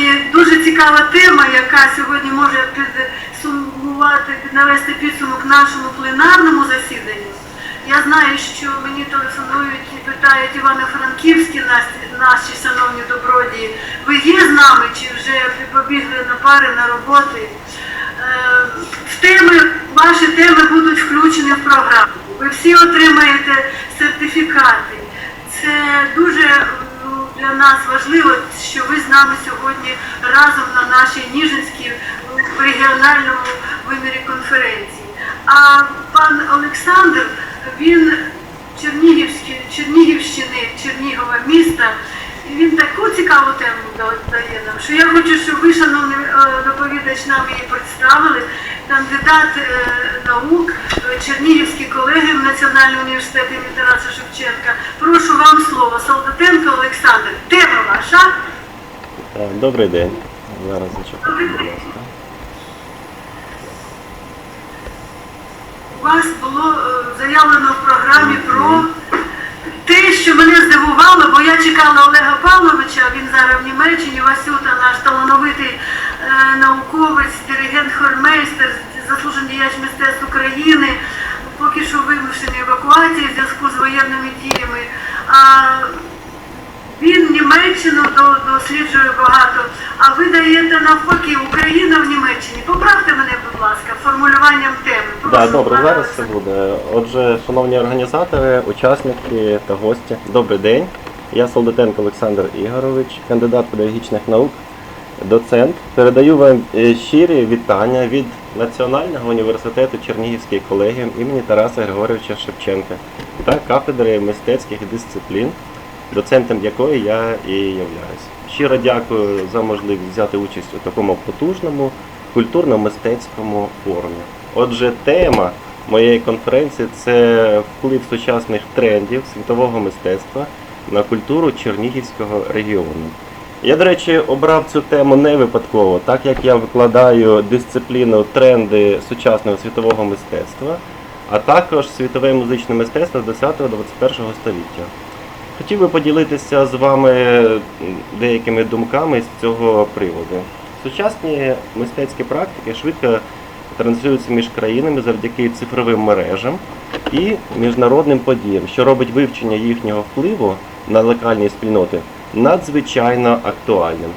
сьогодні дуже цікава тема, яка сьогодні може підсумувати, навести підсумок нашому пленарному засіданню. Я знаю, що мені телефонують і питають Івано-Франківські наші, шановні добродії, ви є з нами чи вже побігли на пари на роботи? Е, В теми, ваші теми будуть включені в програму. Ви всі отримаєте сертифікати. Це дуже для нас важливо, що ви з нами сьогодні разом на нашій Ніжинській регіональному вимірі конференції. А пан Олександр, він Чернігівський, Чернігівщини, Чернігова міста. І він таку цікаву тему дає нам, що я хочу, щоб ви, шановний е, доповідач, нам її представили. Кандидат е, наук, е, чернігівські колеги в Національному університеті імені Тараса Шевченка. Прошу вам слово. Солдатенко Олександр. Тема ваша. Добрий день. Зараз зачекайте, будь ласка. У вас було е, заявлено в програмі про те, що мене здивувало, бо я чекала Олега Павловича, він зараз в Німеччині, Васюта, наш талановитий е, науковець, диригент хормейстер, заслужений діяч мистецтв України, поки що вимушений евакуації в зв'язку з воєнними діями. А він Німеччину досліджує багато, а ви даєте навпаки Україна в Німеччині. Поправте мене, будь ласка, формулюванням теми. Прошу, добре, пане зараз все буде. Отже, шановні організатори, учасники та гості, добрий день. Я Солдатенко Олександр Ігорович, кандидат педагогічних наук, доцент. Передаю вам е, щирі вітання від Національного університету Чернігівський колегіум імені Тараса Григоровича Шевченка та кафедри мистецьких дисциплін, доцентом якої я і являюсь. Щиро дякую за можливість взяти участь у такому потужному культурно-мистецькому форумі. Отже, тема моєї конференції це вплив сучасних трендів світового мистецтва на культуру Чернігівського регіону. Я, до речі, обрав цю тему не випадково, так як я викладаю дисципліну тренди сучасного світового мистецтва, а також світове музичне мистецтво з 20-21 століття. Хотів би поділитися з вами деякими думками з цього приводу. Сучасні мистецькі практики швидко транслюються між країнами завдяки цифровим мережам і міжнародним подіям, що робить вивчення їхнього впливу на локальні спільноти надзвичайно актуальним.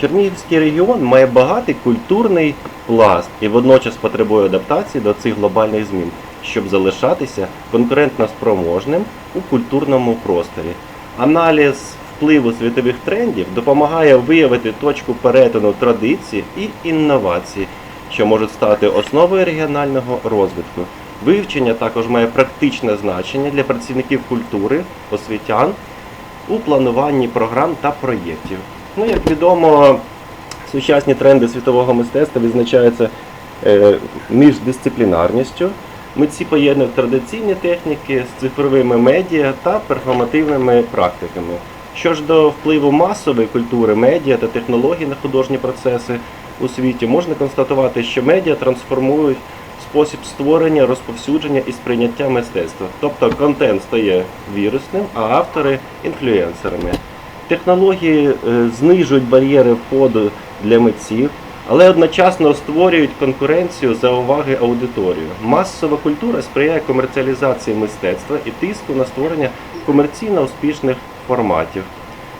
Чернігівський регіон має багатий культурний пласт і водночас потребує адаптації до цих глобальних змін, щоб залишатися конкурентно спроможним у культурному просторі. Аналіз впливу світових трендів допомагає виявити точку перетину традицій і інновацій, що можуть стати основою регіонального розвитку. Вивчення також має практичне значення для працівників культури, освітян у плануванні програм та проєктів. Ну, як відомо, сучасні тренди світового мистецтва відзначаються е, міждисциплінарністю. Митці поєднують традиційні техніки з цифровими медіа та перформативними практиками. Що ж до впливу масової культури, медіа та технологій на художні процеси у світі, можна констатувати, що медіа трансформують спосіб створення, розповсюдження і сприйняття мистецтва. Тобто контент стає вірусним, а автори інфлюенсерами. Технології е, знижують бар'єри входу для митців, але одночасно створюють конкуренцію за уваги аудиторію. Масова культура сприяє комерціалізації мистецтва і тиску на створення комерційно успішних форматів.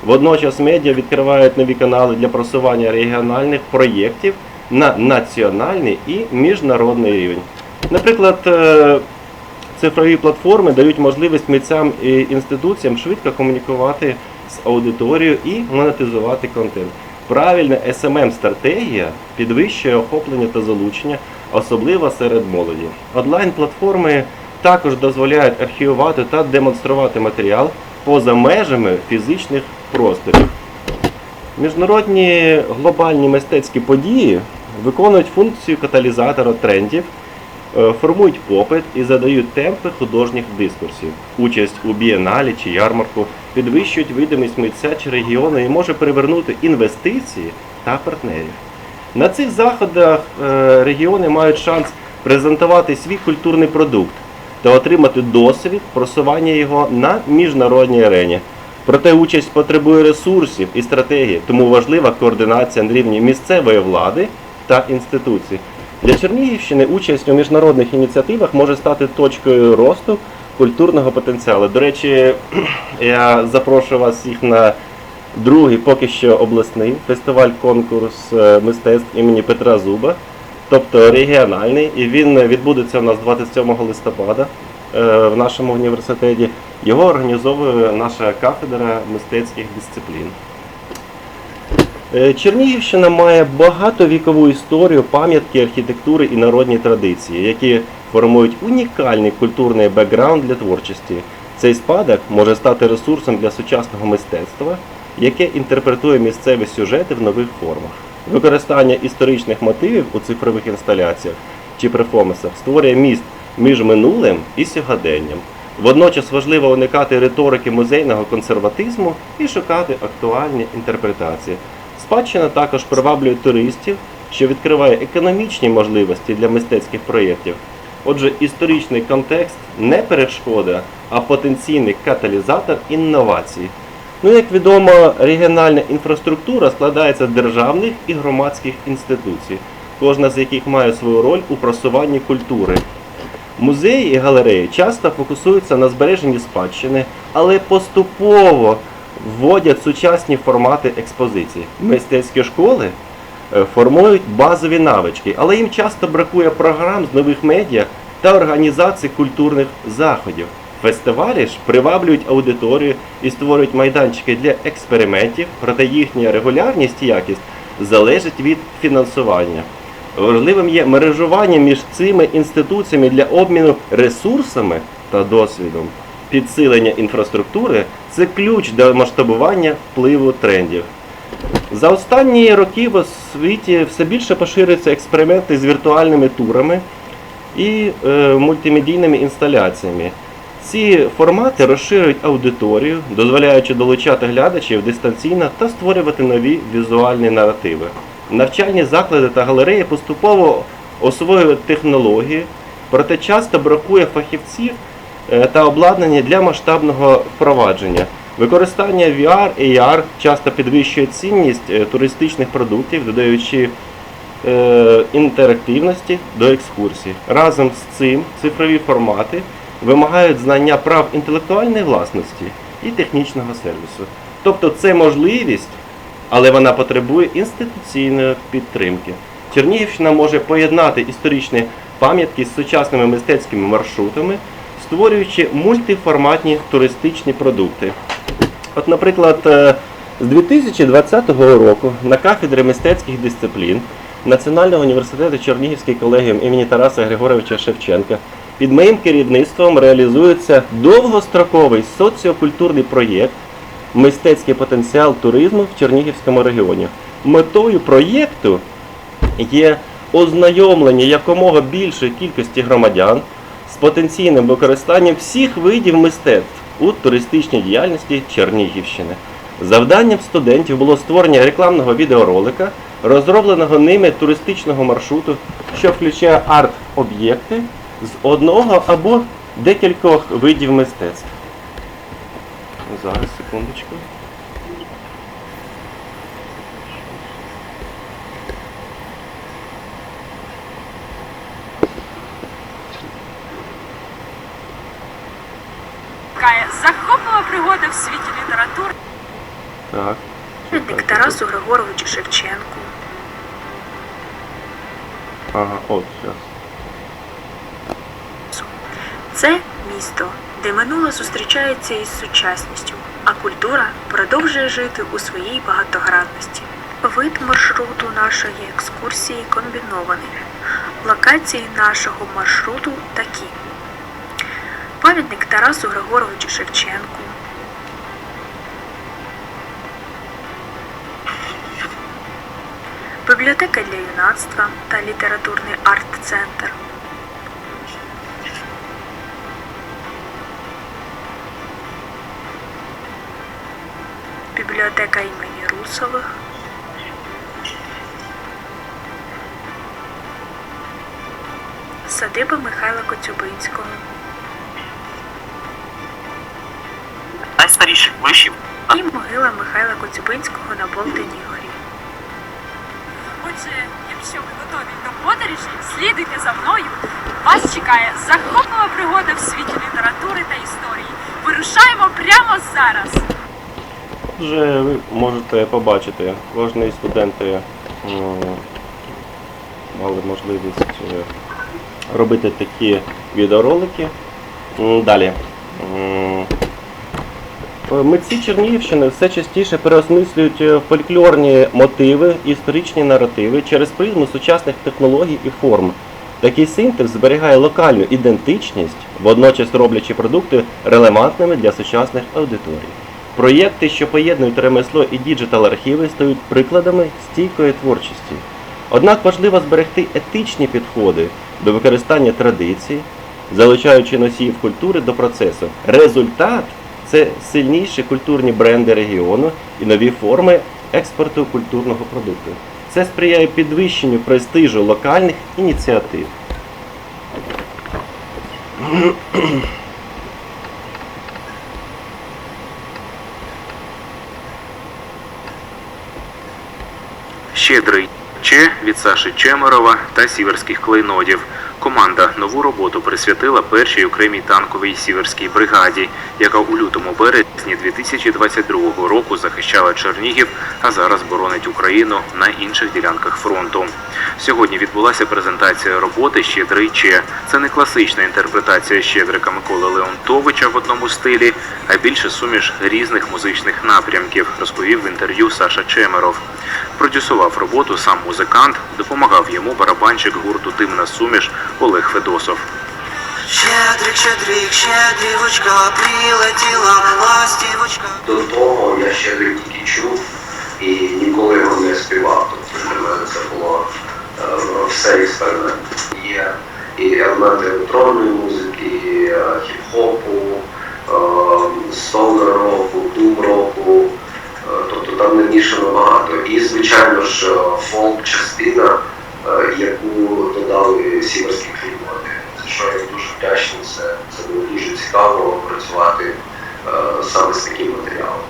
Водночас медіа відкривають нові канали для просування регіональних проєктів на національний і міжнародний рівень. Наприклад, е, цифрові платформи дають можливість митцям і інституціям швидко комунікувати з аудиторією і монетизувати контент. Правильна smm стратегія підвищує охоплення та залучення, особливо серед молоді. Онлайн-платформи також дозволяють архівувати та демонструвати матеріал поза межами фізичних просторів. Міжнародні глобальні мистецькі події виконують функцію каталізатора трендів, е, формують попит і задають темпи художніх дискурсів. Участь у бієналі чи ярмарку підвищують видимість митця чи регіону і може привернути інвестиції та партнерів. На цих заходах е, регіони мають шанс презентувати свій культурний продукт та отримати досвід просування його на міжнародній арені. Проте участь потребує ресурсів і стратегії, тому важлива координація на рівні місцевої влади та інституцій. Для Чернігівщини участь у міжнародних ініціативах може стати точкою росту культурного потенціалу. До речі, я запрошую вас всіх на другий, поки що обласний фестиваль-конкурс е, мистецтв імені Петра Зуба, тобто регіональний, і він відбудеться у нас 27 листопада е, в нашому університеті. Його організовує наша кафедра мистецьких дисциплін. Е, Чернігівщина має багатовікову історію, пам'ятки архітектури і народні традиції, які формують унікальний культурний бекграунд для творчості. Цей спадок може стати ресурсом для сучасного мистецтва, яке інтерпретує місцеві сюжети в нових формах. Використання історичних мотивів у цифрових інсталяціях чи перформансах створює міст між минулим і сьогоденням. Водночас важливо уникати риторики музейного консерватизму і шукати актуальні інтерпретації. Спадщина також приваблює туристів, що відкриває економічні можливості для мистецьких проєктів. Отже, історичний контекст не перешкода, а потенційний каталізатор інновацій. Ну, як відомо, регіональна інфраструктура складається з державних і громадських інституцій, кожна з яких має свою роль у просуванні культури. Музеї і галереї часто фокусуються на збереженні спадщини, але поступово вводять сучасні формати експозицій. Мистецькі школи е, формують базові навички, але їм часто бракує програм з нових медіа та організації культурних заходів. Фестивалі ж приваблюють аудиторію і створюють майданчики для експериментів, проте їхня регулярність і якість залежить від фінансування. Важливим є мережування між цими інституціями для обміну ресурсами та досвідом. Підсилення інфраструктури це ключ до масштабування впливу трендів. За останні роки в світі все більше поширюються експерименти з віртуальними турами і е, мультимедійними інсталяціями. Ці формати розширюють аудиторію, дозволяючи долучати глядачів дистанційно та створювати нові візуальні наративи. Навчальні заклади та галереї поступово освоюють технології, проте часто бракує фахівців та обладнання для масштабного впровадження. Використання VR, і AR часто підвищує цінність е, туристичних продуктів, додаючи е, інтерактивності до екскурсій. Разом з цим цифрові формати вимагають знання прав інтелектуальної власності і технічного сервісу. Тобто це можливість, але вона потребує інституційної підтримки. Чернігівщина може поєднати історичні пам'ятки з сучасними мистецькими маршрутами, створюючи мультиформатні туристичні продукти. От, наприклад, е, з 2020 року на кафедрі мистецьких дисциплін Національного університету Чернігівський колегіум імені Тараса Григоровича Шевченка під моїм керівництвом реалізується довгостроковий соціокультурний проєкт Мистецький потенціал туризму в Чернігівському регіоні. Метою проєкту є ознайомлення якомога більшої кількості громадян з потенційним використанням всіх видів мистецтв у туристичній діяльності Чернігівщини. Завданням студентів було створення рекламного відеоролика, розробленого ними туристичного маршруту, що включає арт-об'єкти з одного або декількох видів мистецтв. Зараз, секундочку. Така захоплива пригода в світі літератури. Так. Пам'ятник Тарасу Григоровичу Шевченку. Ага, от, зараз. Це місто, де минуле зустрічається із сучасністю, а культура продовжує жити у своїй багатогранності. Вид маршруту нашої екскурсії комбінований. Локації нашого маршруту такі: пам'ятник Тарасу Григоровичу Шевченку, бібліотека для юнацтва та літературний арт-центр. Бібліотека імені Русових. Садиба Михайла Коцюбинського. Найстаріших вишів і могила Михайла Коцюбинського на Болтиній горі. Отже, якщо ви готові до подорожі, слідуйте за мною. Вас чекає захоплива пригода в світі літератури та історії. Вирушаємо прямо зараз. Вже ви можете побачити, кожні студенти м, мали можливість е, робити такі відеоролики. Далі. Е, Митці Чернігівщини все частіше переосмислюють е, фольклорні мотиви, історичні наративи через призму сучасних технологій і форм. Такий синтез зберігає локальну ідентичність, водночас роблячи продукти релевантними для сучасних аудиторій. Проєкти, що поєднують ремесло і діджитал-архіви, стають прикладами стійкої творчості. Однак важливо зберегти етичні підходи до використання традицій, залучаючи носіїв культури до процесу. Результат це сильніші культурні бренди регіону і нові форми експорту культурного продукту. Це сприяє підвищенню престижу локальних ініціатив. Щедрий Че від Саші Чемерова та сіверських клейнодів. Команда нову роботу присвятила першій окремій танковій сіверській бригаді, яка у лютому березні 2022 року захищала Чернігів, а зараз боронить Україну на інших ділянках фронту. Сьогодні відбулася презентація роботи Щедрий Че. Це не класична інтерпретація Щедрика Миколи Леонтовича в одному стилі, а більше суміш різних музичних напрямків, розповів в інтерв'ю Саша Чемеров. Продюсував роботу сам музикант, допомагав йому барабанщик гурту Димна суміш Олег Федосов. Щедрик, щедрик, щедрівочка, прилетіла ластівочка. До того я ще тільки чув і ніколи його не співав. Тобто для мене це було е, все експеримент. Є і елементи електронної музики, і, е, хіп-хопу, е, стоунер року, дум року. Е, Тобто там намішано багато. І, звичайно ж, е, фолк-частина, е, яку додали сіверські клімати. За що я їм дуже вдячний. Це, це було дуже цікаво працювати е, саме з таким матеріалом.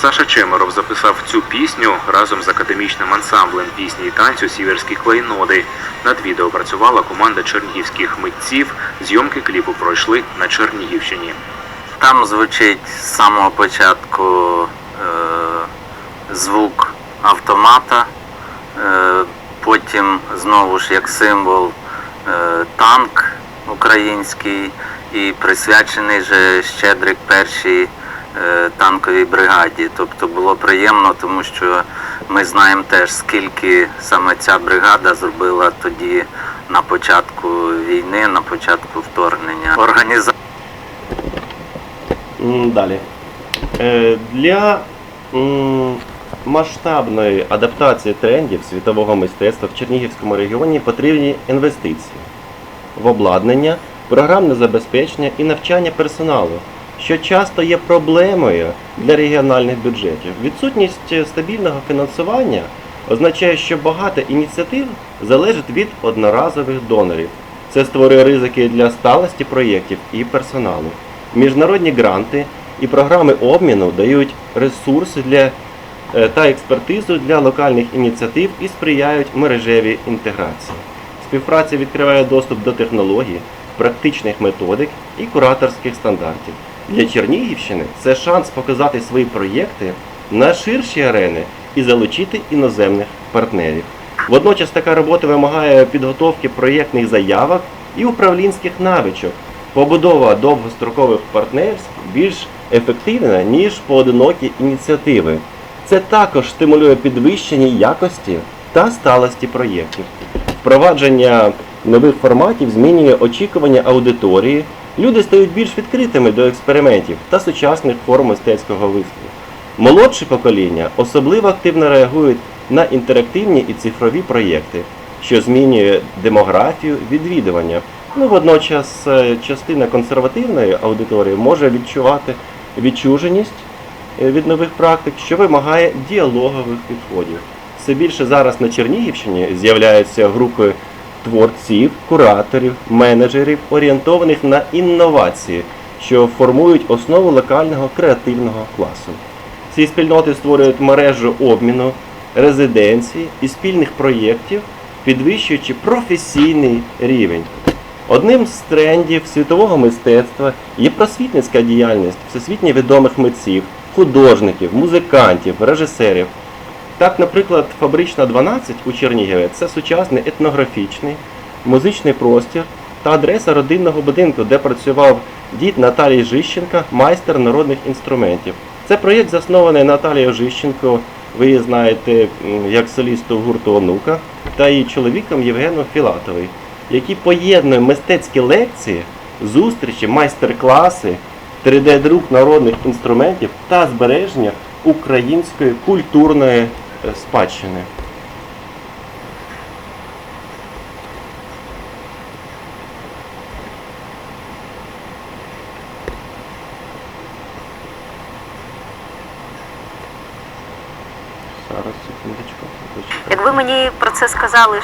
Саша Чемеров записав цю пісню разом з академічним ансамблем пісні і танцю Сіверські клейноди. Над відео працювала команда чернігівських митців. Зйомки кліпу пройшли на Чернігівщині. Там звучить з самого початку е, звук автомата, е, потім знову ж як символ е, танк український і присвячений же Щедрик першій е, танковій бригаді. Тобто було приємно, тому що ми знаємо теж, скільки саме ця бригада зробила тоді на початку війни, на початку вторгнення. Організація Далі. Е, Для масштабної адаптації трендів світового мистецтва в Чернігівському регіоні потрібні інвестиції в обладнання, програмне забезпечення і навчання персоналу, що часто є проблемою для регіональних бюджетів. Відсутність е, стабільного фінансування означає, що багато ініціатив залежить від одноразових донорів. Це створює ризики для сталості проєктів і персоналу. Міжнародні гранти і програми обміну дають ресурси для та експертизу для локальних ініціатив і сприяють мережевій інтеграції. Співпраця відкриває доступ до технологій, практичних методик і кураторських стандартів. Для Чернігівщини це шанс показати свої проєкти на ширші арени і залучити іноземних партнерів. Водночас така робота вимагає підготовки проєктних заявок і управлінських навичок. Побудова довгострокових партнерств більш ефективна, ніж поодинокі ініціативи. Це також стимулює підвищення якості та сталості проєктів. Впровадження нових форматів змінює очікування аудиторії. Люди стають більш відкритими до експериментів та сучасних форм мистецького вислову. Молодше покоління особливо активно реагують на інтерактивні і цифрові проєкти, що змінює демографію відвідування. Ну, водночас е, частина консервативної аудиторії може відчувати відчуженість від нових практик, що вимагає діалогових підходів. Все більше зараз на Чернігівщині з'являються групи творців, кураторів, менеджерів, орієнтованих на інновації, що формують основу локального креативного класу. Ці спільноти створюють мережу обміну, резиденцій і спільних проєктів, підвищуючи професійний рівень. Одним з трендів світового мистецтва є просвітницька діяльність всесвітньо відомих митців, художників, музикантів, режисерів. Так, наприклад, фабрична 12 у Чернігові це сучасний етнографічний, музичний простір та адреса родинного будинку, де працював дід Наталії Жищенка, майстер народних інструментів. Це проєкт заснований Наталією Жищенко, ви знаєте як солісту гурту Онука, та її чоловіком Євгеном Філатовий, який поєднує мистецькі лекції, зустрічі, майстер-класи, 3D-друк народних інструментів та збереження української культурної е, спадщини. Зараз секундочку. Якби мені про це сказали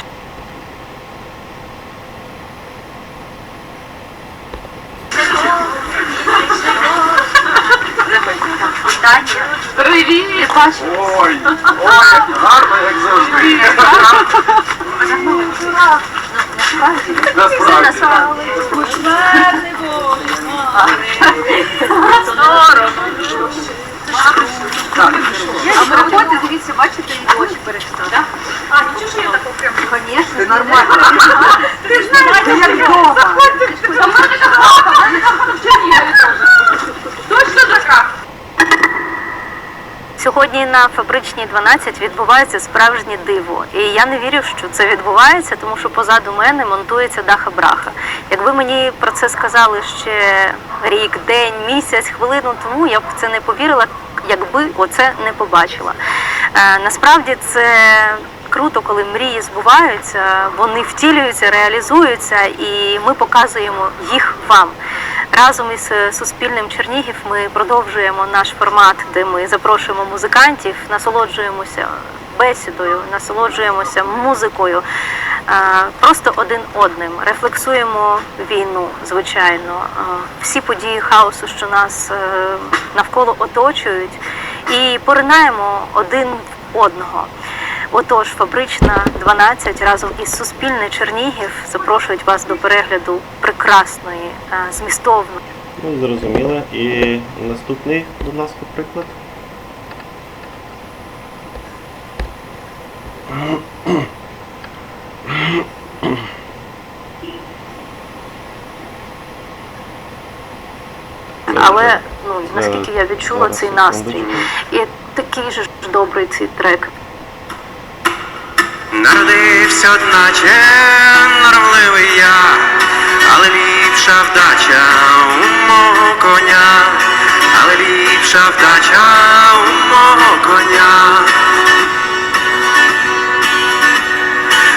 Привіт! Ой, ой, гарно, як завжди. Насправді. А ви роботи, дивіться, бачите, і очі перейшли, так? А, нічого, що я так окремо. Звісно, нормально. Ти ж знаєте, як вдома. Точно така? Сьогодні на фабричній 12 відбувається справжнє диво. І я не вірю, що це відбувається, тому що позаду мене монтується даха браха. Якби мені про це сказали ще рік, день, місяць, хвилину тому, я б це не повірила, якби оце не побачила. Е, насправді це круто, коли мрії збуваються, вони втілюються, реалізуються, і ми показуємо їх вам. Разом із е, Суспільним Чернігів ми продовжуємо наш формат, де ми запрошуємо музикантів, насолоджуємося бесідою, насолоджуємося музикою, просто один одним, рефлексуємо війну, звичайно, всі події хаосу, що нас е, навколо оточують, і поринаємо один в одного. Отож, фабрична 12 разом із Суспільне Чернігів запрошують вас до перегляду прекрасної, е, змістовної. Ну, зрозуміло. І наступний, будь ласка, приклад. Але ну наскільки я відчула цей настрій, і такий же ж добрий цей трек. Народився одначе норовливий я, але ліпша вдача у мого коня, але ліпша вдача у мого коня.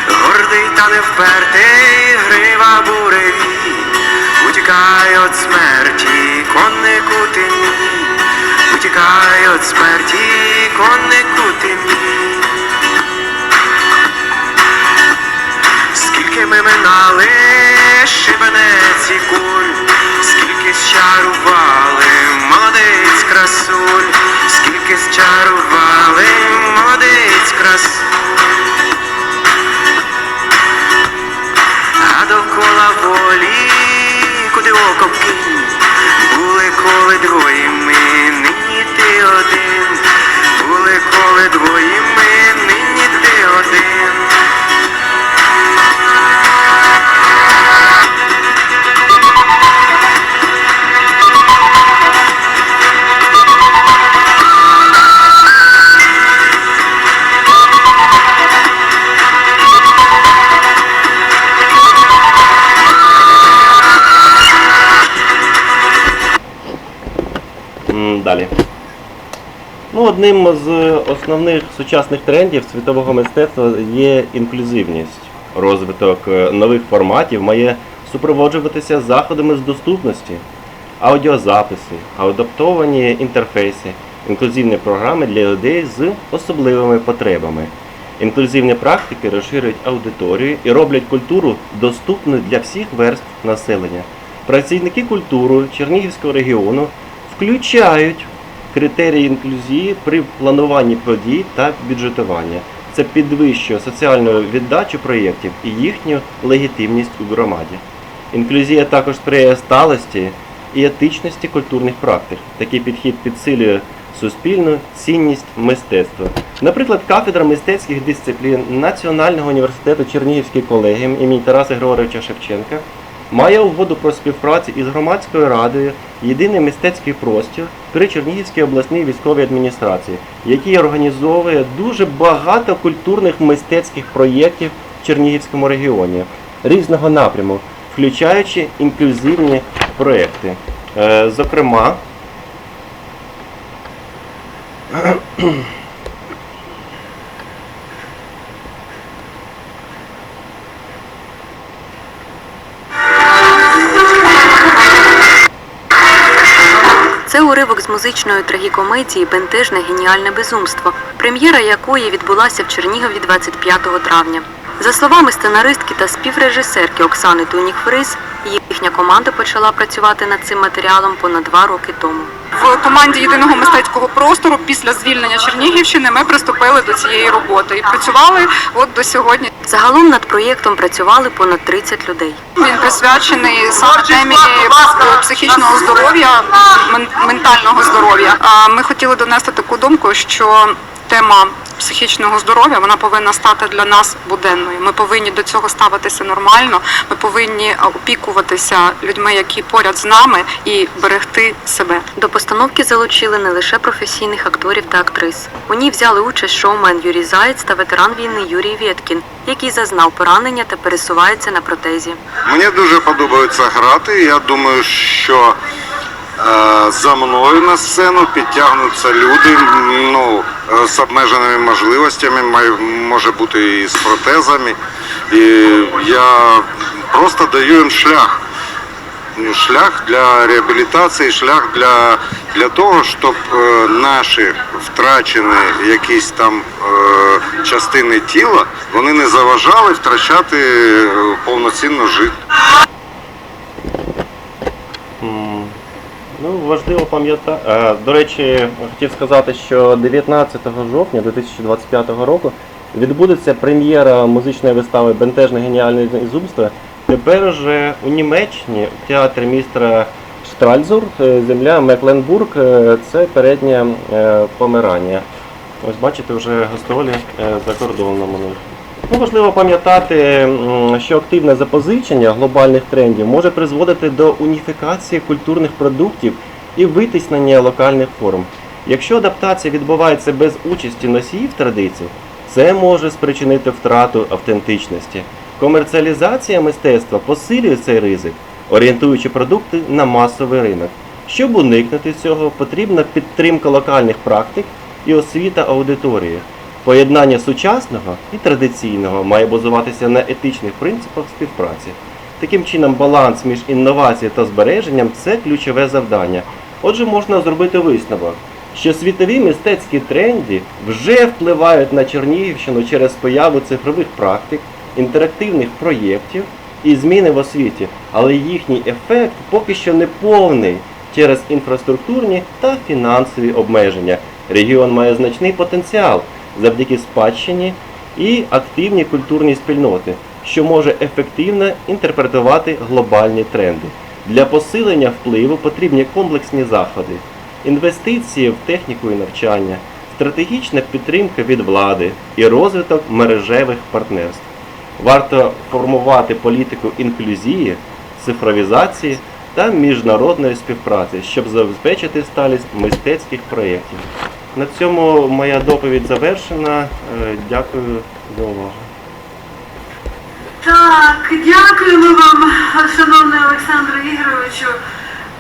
Гордий та не впертий грива буреві, утікає від смерті, коннику ти мій, утікає від смерті, коннику ти мій. Скільки ми минали шибенець і куль, скільки щарували молодець красуль, одним з основних сучасних трендів світового мистецтва є інклюзивність. Розвиток е, нових форматів має супроводжуватися заходами з доступності, аудіозаписи, адаптовані інтерфейси, інклюзивні програми для людей з особливими потребами. Інклюзивні практики розширюють аудиторію і роблять культуру доступною для всіх верств населення. Працівники культури Чернігівського регіону включають критерії інклюзії при плануванні подій та бюджетування. Це підвищує соціальну віддачу проєктів і їхню легітимність у громаді. Інклюзія також сприяє сталості і етичності культурних практик. Такий підхід підсилює суспільну цінність мистецтва. Наприклад, кафедра мистецьких дисциплін Національного університету Чернігівський колегіум імені Тараса Григоровича Шевченка має угоду про співпрацю із громадською радою Єдиний мистецький простір при Чернігівській обласній військовій адміністрації, який організовує дуже багато культурних мистецьких проєктів в Чернігівському регіоні різного напряму, включаючи інклюзивні проекти. Е, Зокрема, музичної трагікомедії Бентежне геніальне безумство, прем'єра якої відбулася в Чернігові 25 травня. За словами сценаристки та співрежисерки Оксани Тунік-Фрис, їхня команда почала працювати над цим матеріалом понад два роки тому. В команді єдиного мистецького простору після звільнення Чернігівщини ми приступили до цієї роботи і працювали от до сьогодні. Загалом над проєктом працювали понад 30 людей. Він присвячений саме темі психічного здоров'я, мен- ментального здоров'я. Ми хотіли донести таку думку, що тема психічного здоров'я вона повинна стати для нас буденною. Ми повинні до цього ставитися нормально. Ми повинні опікуватися людьми, які поряд з нами, і берегти себе. До постановки залучили не лише професійних акторів та актрис. У ній взяли участь шоумен Юрій Заєць та ветеран війни Юрій Вєткін, який зазнав поранення та пересувається на протезі. Мені дуже подобається грати. Я думаю, що е, за мною на сцену підтягнуться люди ну, е, з обмеженими можливостями, може бути і з протезами. І я просто даю їм шлях. Шлях для реабілітації, шлях для, для того, щоб е, наші втрачені якісь там е, частини тіла, вони не заважали втрачати е, повноцінно життя. Ну, важливо пам'ятати. До речі, хотів сказати, що 19 жовтня 2025 року відбудеться прем'єра музичної вистави Бентежне геніальне зубство. Тепер уже у Німеччині в театрі містера Штральзур, е, земля Мекленбург, е, це переднє е, помирання. Ось бачите, вже гастролі е, за кордоном у. Ну, важливо пам'ятати, що активне запозичення глобальних трендів може призводити до уніфікації культурних продуктів і витиснення локальних форм. Якщо адаптація відбувається без участі носіїв традицій, це може спричинити втрату автентичності. Комерціалізація мистецтва посилює цей ризик, орієнтуючи продукти на масовий ринок. Щоб уникнути цього, потрібна підтримка локальних практик і освіта аудиторії. Поєднання сучасного і традиційного має базуватися на етичних принципах співпраці. Таким чином, баланс між інновацією та збереженням це ключове завдання. Отже, можна зробити висновок, що світові мистецькі тренди вже впливають на Чернігівщину через появу цифрових практик, інтерактивних проєктів і зміни в освіті, але їхній ефект поки що не повний через інфраструктурні та фінансові обмеження. Регіон має значний потенціал завдяки спадщині і активній культурній спільноти, що може ефективно інтерпретувати глобальні тренди. Для посилення впливу потрібні комплексні заходи, інвестиції в техніку і навчання, стратегічна підтримка від влади і розвиток мережевих партнерств. Варто формувати політику інклюзії, цифровізації та міжнародної співпраці, щоб забезпечити сталість мистецьких проєктів. На цьому моя доповідь завершена. Е, Дякую за увагу. Так, дякуємо вам, шановний Олександре Ігоровичу.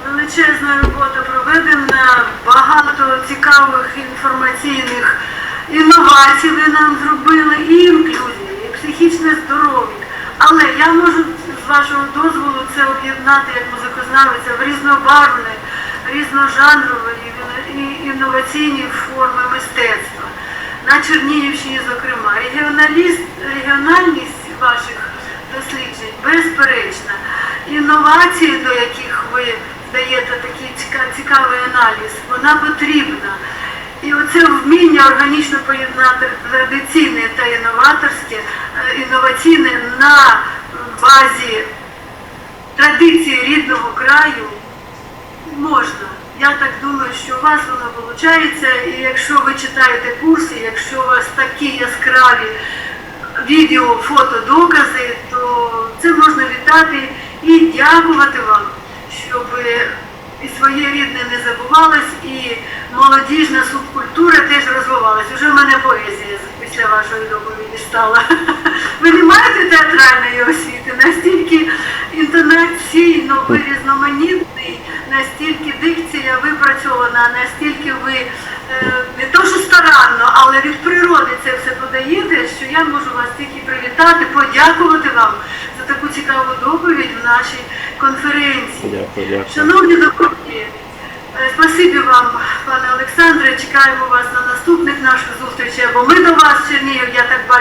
Величезна робота проведена, багато цікавих інформаційних інновацій ви нам зробили, і інклюзії, і психічне здоров'я. Але я можу з вашого дозволу це об'єднати як музикознавиця в різнобарвне, різножанрові і інноваційні форми мистецтва. На Чернігівщині, зокрема, регіональність ваших досліджень безперечна. Інновації, до яких ви даєте такий цікавий аналіз. Вона потрібна. І оце вміння органічно поєднати традиційне та інноваторське, е, інноваційне на базі традиції рідного краю можна. Я так думаю, що у вас воно виходить, і якщо ви читаєте курси, якщо у вас такі яскраві відео, фото, докази, то це можна вітати і дякувати вам, щоб і своє рідне не забувалось, і молодіжна субкультура теж розвивалась. Уже в мене поезія після вашої доповіді стала. Ви не маєте театральної освіти, настільки інтонаційно ви різноманітний, настільки дикція випрацьована, настільки ви е, не то що старанно, але від природи це все подаєте, що я можу вас тільки привітати, подякувати вам за таку цікаву доповідь в нашій конференції. Дякую, дякую. Шановні е, спасибі вам, пане Олександре. Чекаємо вас на наступних наших зустрічей, або ми до вас, Чернігів, я так Чернігів,